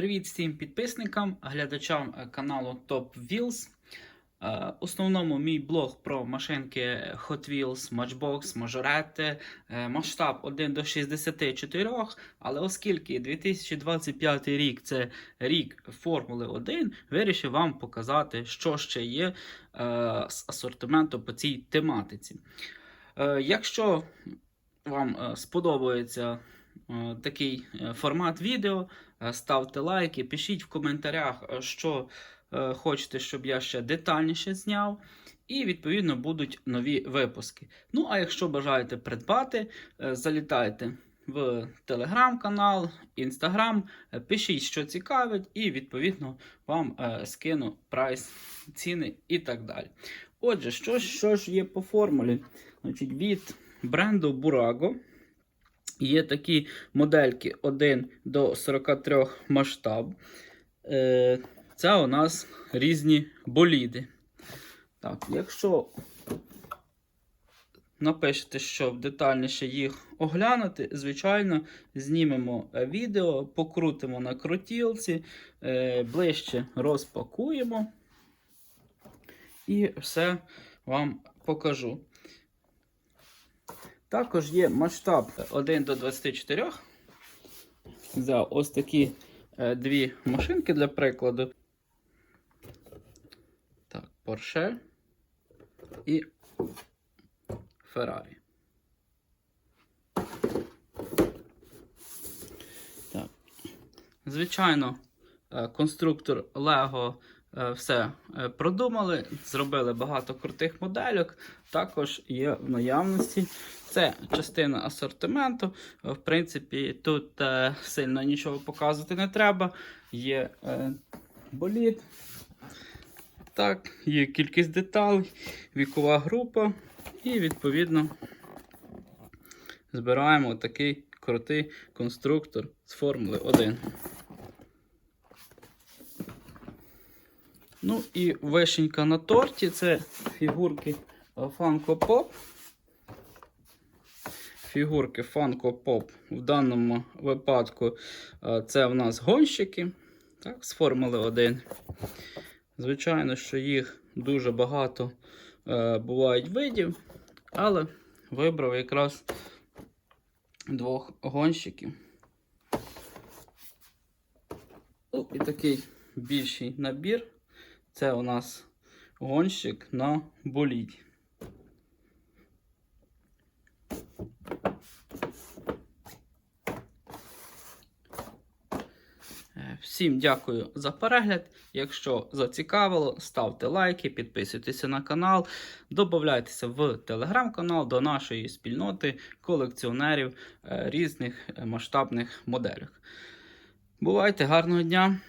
Привіт всім підписникам, глядачам е, каналу Top Wheels. Е, Основному мій блог про машинки Hot Wheels, Matchbox, е, масштаб 1 до 64, але оскільки 2025 рік це рік Формули 1, вирішив вам показати, що ще є е, з асортименту по цій тематиці. Якщо вам сподобається такий е, формат відео, Е, Ставте лайки, пишіть в коментарях, е, що е, хочете, щоб я ще детальніше зняв. І, відповідно, будуть нові випуски. Ну, а якщо бажаєте придбати, е, залітайте в телеграм-канал, інстаграм, е, пишіть, що цікавить, і, відповідно, вам е, скину прайс, ціни і так далі. Отже, що, що ж є по формулі? Значить, від бренду Burago Є такі модельки 1 до 43 масштаб. Е, Це у нас різні боліди. Так, якщо напишете, щоб детальніше їх оглянути, звичайно, знімемо відео, покрутимо на крутілці, е, ближче розпакуємо і все вам покажу. Також є масштаб 1 до 24. Взяв ось такі е, дві машинки для прикладу. Так, Porsche і Ferrari. Так. Звичайно, е, конструктор Lego все е, продумали, зробили багато крутих модельок. Також є в наявності. Це частина асортименту. В принципі, тут е, сильно нічого показувати не треба. Є е, болід. Так, є кількість деталей, вікова група. І, відповідно, збираємо такий крутий конструктор з Формули 1. Ну і вишенька на торті це фігурки е, Funko Pop. Фігурки Funko Pop в даному випадку е, це в нас гонщики так, з Формули 1. Звичайно, що їх дуже багато е, бувають видів, але вибрав якраз двох гонщиків. Ну, і такий більший набір. Це у нас гонщик на боліді. Е, Всім дякую за перегляд. Якщо зацікавило, ставте лайки, підписуйтеся на канал, додавайтеся в телеграм-канал до нашої спільноти колекціонерів е, різних масштабних моделей. Бувайте, гарного дня!